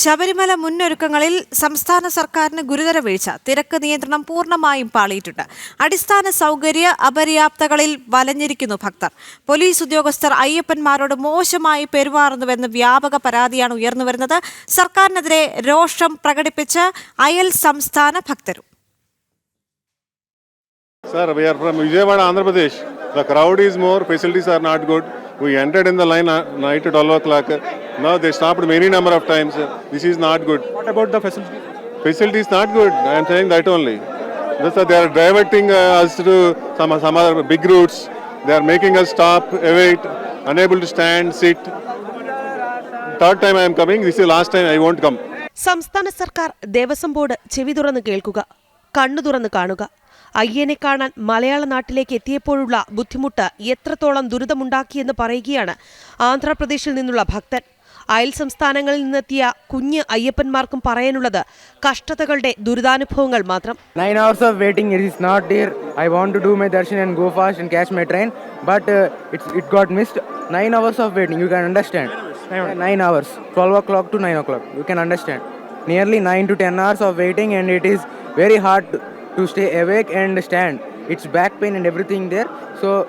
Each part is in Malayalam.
ശബരിമല മുന്നൊരുക്കങ്ങളിൽ സംസ്ഥാന സർക്കാരിന് ഗുരുതര വീഴ്ച. തിരക്ക് നിയന്ത്രണം പൂർണമായും പാളിയിട്ടുണ്ട്. അടിസ്ഥാന സൗകര്യ അപര്യാപ്തകളിൽ വലഞ്ഞിരിക്കുന്നു ഭക്തർ. പോലീസ് ഉദ്യോഗസ്ഥർ അയ്യപ്പന്മാരോട് മോശമായി പെരുമാറുന്നുവെന്ന് വ്യാപക പരാതിയാണ് ഉയർന്നുവരുന്നത്. സർക്കാരിനെതിരെ രോഷം പ്രകടിപ്പിച്ച് അയൽ സംസ്ഥാന ഭക്തരും. Sir, we are from Vijayawada, Andhra Pradesh. The crowd is more, facilities are. We entered in the line at night at 12 o'clock. Now they stopped many number of times. This is not good. What about the facility? Facility is not good. I am saying that only. That's why they are diverting uh, us to some, some other big routes. They are making us stop, await, unable to stand, sit. Third time I am coming. This is the last time I won't come. സംസ്ഥാന സർക്കാർ ദേവസ്വം ബോർഡ് ചെവി തുറന്ന് കേൾക്കുക കണ്ണു തുറന്ന് കാണുക അയ്യനെ കാണാൻ മലയാള നാട്ടിലേക്ക് എത്തിയപ്പോഴുള്ള ബുദ്ധിമുട്ട് എത്രത്തോളം ദുരിതമുണ്ടാക്കിയെന്ന് പറയുകയാണ് ആന്ധ്രാപ്രദേശിൽ നിന്നുള്ള ഭക്തൻ അയൽ സംസ്ഥാനങ്ങളിൽ നിന്നെത്തിയ കുഞ്ഞ് അയ്യപ്പന്മാർക്കും പറയാനുള്ളത് കഷ്ടതകളുടെ ദുരിതാനുഭവങ്ങൾ മാത്രം uh, and it is very hard to- stay awake and stand. It's back pain and everything there. So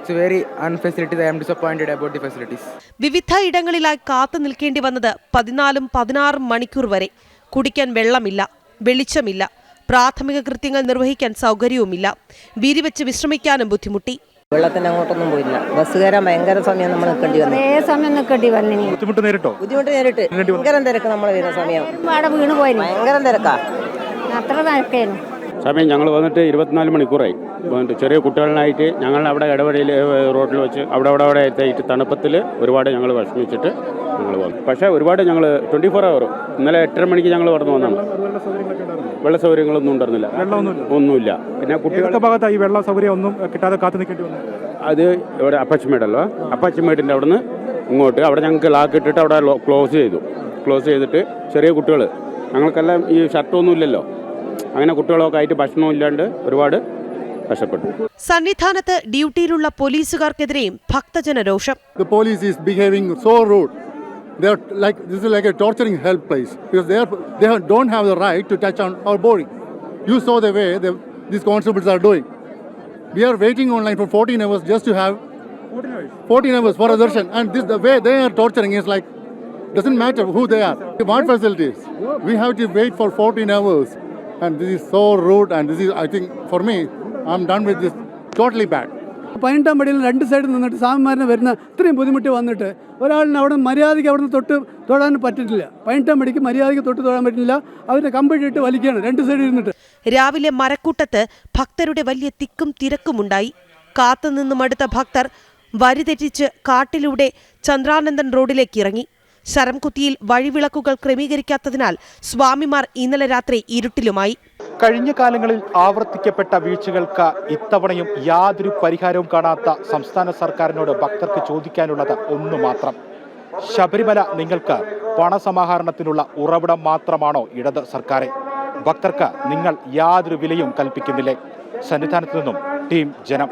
it's very unfacilities. I am disappointed about the facilities. വിവിധ ഇടങ്ങളിലായി കാത്തു നിൽക്കേണ്ടി വന്നത് പതിനാലും പതിനാറും മണിക്കൂർ വരെ. കുടിക്കാൻ വെള്ളമില്ല വെളിച്ചമില്ല പ്രാഥമിക കൃത്യങ്ങൾ നിർവഹിക്കാൻ സൗകര്യവുമില്ല. വിരിവെച്ച് വിശ്രമിക്കാനും ബുദ്ധിമുട്ടി. വെള്ളത്തിന് അങ്ങോട്ടൊന്നും പോയില്ല. ബസ് കയറാൻ ഭയങ്കര സമയം നമ്മൾ നിൽക്കേണ്ടി വന്നു. സമയം നിൽക്കേണ്ടി വന്നു ബുദ്ധിമുട്ട് നേരിട്ടോ? ബുദ്ധിമുട്ട് നേരിട്ട്. ഭയങ്കര തിരക്ക് നമ്മൾ വരുന്ന സമയം. അവിടെ വീണ് പോയി ഭയങ്കര തിരക്കാ. അത്ര തിരക്കായിരുന്നു സമയം ഞങ്ങൾ വന്നിട്ട് ഇരുപത്തിനാല് മണിക്കൂറായി. വന്നിട്ട് ചെറിയ കുട്ടികളിനായിട്ട് ഞങ്ങൾ അവിടെ ഇടവഴിയിൽ റോഡിൽ വെച്ച് അവിടെ അവിടെ അവിടെ എത്തിയിട്ട് തണുപ്പത്തിൽ ഒരുപാട് ഞങ്ങൾ വിഷമിച്ചിട്ട് ഞങ്ങൾ വന്നു. പക്ഷേ ഒരുപാട് ഞങ്ങൾ ട്വന്റി ഫോർ അവർ ഇന്നലെ എട്ടര മണിക്ക് ഞങ്ങൾ പറഞ്ഞു വന്നാണ് വെള്ള സൗകര്യങ്ങളൊന്നും ഉണ്ടായിരുന്നില്ല. ഒന്നുമില്ല. പിന്നെ കുട്ടികളുടെ ഭാഗത്തായി വെള്ള സൗകര്യം ഒന്നും കിട്ടാതെ കാത്തു നിൽക്കേണ്ടി വന്നു? അത് ഇവിടെ അപ്പച്ചമേടല്ലോ. അപ്പച്ചമേടിന്റെ അവിടെ നിന്ന് ഇങ്ങോട്ട് അവിടെ ഞങ്ങൾക്ക് ലാക്ക് ഇട്ടിട്ട് അവിടെ ക്ലോസ് ചെയ്തു. ക്ലോസ് ചെയ്തിട്ട് ചെറിയ കുട്ടികൾ ഞങ്ങൾക്കെല്ലാം ഈ ഷർട്ടൊന്നും ഇല്ലല്ലോ. അങ്ങനെ കുട്ടികളൊക്കെ ആയിട്ട് ഭക്ഷണവും ഇല്ലാണ്ട് ഒരുപാട് കഷ്ടപ്പെട്ടു സന്നിധാനത്ത് ഡ്യൂട്ടിയിലുള്ള പോലീസുകാർക്കെതിരെയും ഭക്തജന രോഷം the police is behaving so rude. They are like this is like a torturing hell place because they are they have, don't have the right to touch on our body. You saw the way they, these constables are doing. We are waiting online for 14 hours just to have 14 hours for a darshan, and this the way they are torturing is like doesn't matter who they are. What facilities? We have to wait for 14 hours, and this is so rude. And this is I think for me, I'm done with this. Totally bad. പതിനെട്ടാം പടിയിൽ രണ്ട് സൈഡിൽ നിന്നിട്ട് സ്വാമിമാരനെ വരുന്ന ഇത്രയും ബുദ്ധിമുട്ട് വന്നിട്ട് ഒരാളിന് അവിടെ മര്യാദയ്ക്ക് അവിടെ നിന്ന് തൊട്ട് തൊടാൻ പറ്റില്ല പതിനെട്ടാം പടിക്ക് മര്യാദയ്ക്ക് തൊട്ട് തൊടാൻ പറ്റില്ല അവരെ കമ്പിട്ടിട്ട് വലിക്കുകയാണ് രണ്ട് സൈഡിൽ ഇരുന്നിട്ട് രാവിലെ മരക്കൂട്ടത്ത് ഭക്തരുടെ വലിയ തിക്കും തിരക്കുമുണ്ടായി കാത്തുനിന്നും അടുത്ത ഭക്തർ വരിതെറ്റിച്ച് കാട്ടിലൂടെ ചന്ദ്രാനന്ദൻ റോഡിലേക്ക് ഇറങ്ങി ശരംകുത്തിയിൽ വഴിവിളക്കുകൾ ക്രമീകരിക്കാത്തതിനാൽ സ്വാമിമാർ ഇന്നലെ രാത്രി ഇരുട്ടിലുമായി. കഴിഞ്ഞ കാലങ്ങളിൽ ആവർത്തിക്കപ്പെട്ട വീഴ്ചകൾക്ക് ഇത്തവണയും യാതൊരു പരിഹാരവും കാണാത്ത സംസ്ഥാന സർക്കാരിനോട് ഭക്തർക്ക് ചോദിക്കാനുള്ളത് ഒന്നു മാത്രം. ശബരിമല നിങ്ങൾക്ക് പണസമാഹരണത്തിനുള്ള ഉറവിടം മാത്രമാണോ ഇടത് സർക്കാരെ? ഭക്തർക്ക് നിങ്ങൾ യാതൊരു വിലയും കൽപ്പിക്കുന്നില്ലേ? സന്നിധാനത്തു നിന്നും ടീം ജനം.